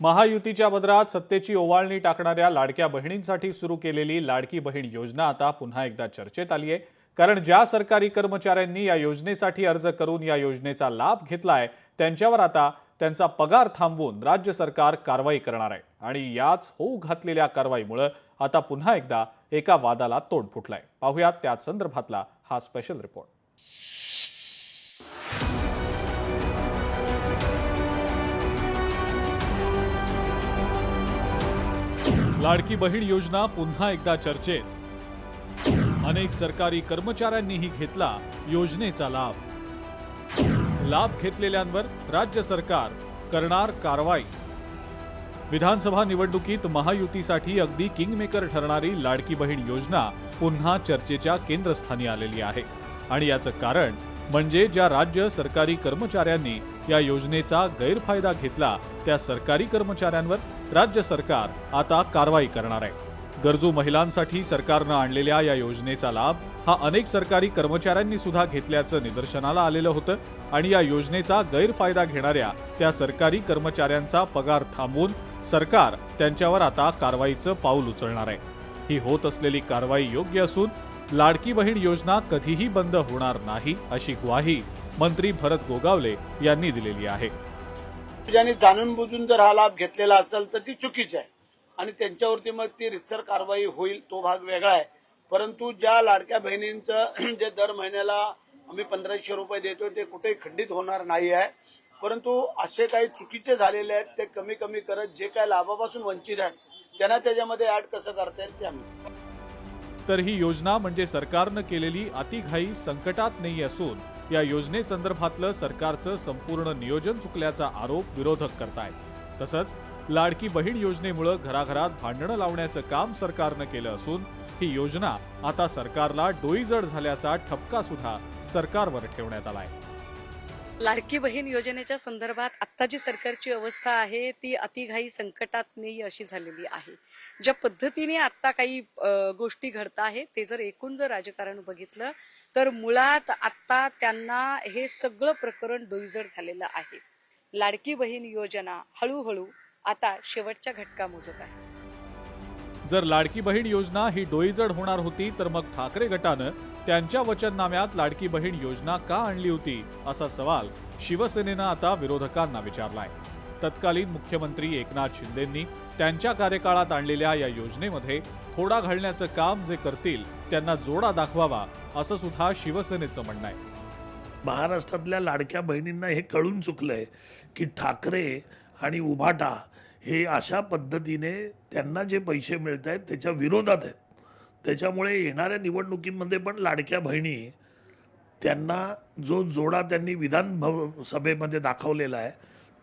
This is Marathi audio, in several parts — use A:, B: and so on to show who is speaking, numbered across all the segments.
A: महायुतीच्या बदरात सत्तेची ओवाळणी टाकणाऱ्या लाडक्या बहिणींसाठी सुरू केलेली लाडकी बहीण योजना आता पुन्हा एकदा चर्चेत आली आहे. कारण ज्या सरकारी कर्मचाऱ्यांनी या योजनेसाठी अर्ज करून या योजनेचा लाभ घेतलाय त्यांच्यावर आता त्यांचा पगार थांबवून राज्य सरकार कारवाई करणार आहे. आणि याच होऊ घातलेल्या कारवाईमुळे आता पुन्हा एकदा एका वादाला तोंड फुटलंय. पाहुयात त्याच संदर्भातला हा स्पेशल रिपोर्ट लाडकी बहीण योजना पुन्हा एकदा चर्चेत. अनेक सरकारी कर्मचाऱ्यांनीही घेतला योजनेचा लाभ. लाभ घेतलेल्यांवर राज्य सरकार करणार कारवाई. विधानसभा निवडणुकीत महायुतीसाठी अगदी किंगमेकर ठरणारी लाडकी बहीण योजना पुन्हा चर्चेच्या केंद्रस्थानी आलेली आहे. आणि याचं कारण म्हणजे ज्या राज्य सरकारी कर्मचाऱ्यांनी या योजनेचा गैरफायदा घेतला त्या सरकारी कर्मचाऱ्यांवर राज्य सरकार आता कारवाई करणार आहे. गरजू महिलांसाठी सरकारनं आणलेल्या या योजनेचा लाभ हा अनेक सरकारी कर्मचाऱ्यांनी सुद्धा घेतल्याचं निदर्शनाला आलेलं होतं आणि या योजनेचा गैरफायदा घेणाऱ्या त्या सरकारी कर्मचाऱ्यांचा पगार थांबवून सरकार त्यांच्यावर आता कारवाईचं पाऊल उचलणार आहे. ही होत असलेली कारवाई योग्य असून लाडकी बहीण योजना कधीही बंद होणार नाही अशी ग्वाही मंत्री भरत गोगावले यांनी दिलेली आहे.
B: ज्यांनी जाणून बुजून जर हा लाभ घेतलेला असेल तर ती चुकीची आहे. आणि त्यांच्यावरती मग ती रितसर कारवाई होईल तो भाग वेगळा आहे. परंतु ज्या लाडक्या बहिणींचं जे दर महिन्याला आम्ही पंधराशे रुपये देतोय ते कुठेही खंडित होणार नाही आहे. परंतु असे काही चुकीचे झालेले आहेत ते कमी कमी करत जे काही लाभापासून वंचित आहेत त्यांना त्याच्यामध्ये ऍड कसं करता येईल ते आम्ही
A: तर ही योजना म्हणजे सरकारनं केलेली अतिघाई संकटात नाही असून या योजनेसंदर्भातलं सरकारचं संपूर्ण नियोजन चुकल्याचा आरोप विरोधक करतायत. तसंच लाडकी बहीण योजनेमुळं घराघरात भांडणं लावण्याचं काम सरकारनं केलं असून ही योजना आता सरकारला डोईजड झाल्याचा ठपका सुद्धा सरकारवर ठेवण्यात आलाय.
C: लाडकी बहीण योजनेच्या संदर्भात आत्ता जी सरकारची अवस्था आहे ती अतिघाई संकटात नाही अशी झालेली आहे. ज्या पद्धतीने आत्ता काही गोष्टी घडत आहेत ते जर एकूण जर राजकारण बघितलं तर मुळात आत्ता त्यांना हे सगळं प्रकरण डोईजड झालेलं आहे. लाडकी बहीण योजना हळूहळू आता शेवटच्या घटका मोजत आहे.
A: जर लाडकी बहीण योजना ही डोईजड होणार होती तर मग ठाकरे गटानं त्यांच्या वचननाम्यात लाडकी बहीण योजना का आणली होती असा सवाल शिवसेनेनं आता विरोधकांना विचारलाय. तत्कालीन मुख्यमंत्री एकनाथ शिंदेंनी त्यांच्या कार्यकाळात आणलेल्या या योजनेमध्ये खोडा घालण्याचं काम जे करतील त्यांना जोडा दाखवावा असं सुद्धा शिवसेनेचं म्हणणं आहे.
D: महाराष्ट्रातल्या लाडक्या बहिणींना हे कळून चुकलंय की ठाकरे आणि उभाटा हे अशा पद्धतीने त्यांना जे पैसे मिळत आहेत त्याच्या विरोधात आहेत. त्याच्यामुळे येणाऱ्या निवडणुकीमध्ये पण लाडक्या बहिणी त्यांना जो जोडा त्यांनी विधान भव सभेमध्ये दाखवलेला आहे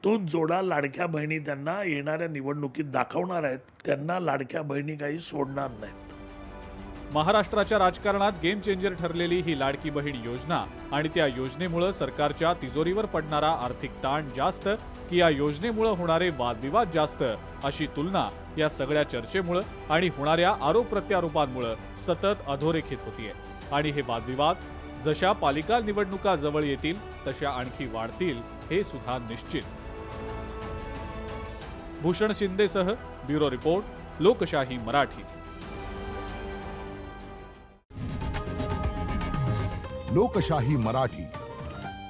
D: तोच जोडा लाडक्या बहिणी त्यांना येणाऱ्या निवडणुकीत दाखवणार आहेत. त्यांना लाडक्या बहिणी काही सोडणार नाहीत.
A: महाराष्ट्राच्या राजकारणात गेम चेंजर ठरलेली ही लाडकी बहीण योजना आणि त्या योजनेमुळे सरकारच्या तिजोरीवर पडणारा आर्थिक ताण जास्त की या योजनेमुळे होणारे वादविवाद जास्त अशी तुलना या सगळ्या चर्चेमुळे आणि होणाऱ्या आरोप प्रत्यारोपांमुळे सतत अधोरेखित होतीये. आणि हे वादविवाद जशा पालिका निवडणुका जवळ येतील तशा आणखी वाढतील हे सुद्धा निश्चित. भूषण शिंदेसह ब्युरो रिपोर्ट लोकशाही मराठी.
E: लोकशाही मराठी.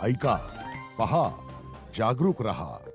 E: ऐका पहा जागरूक रहा.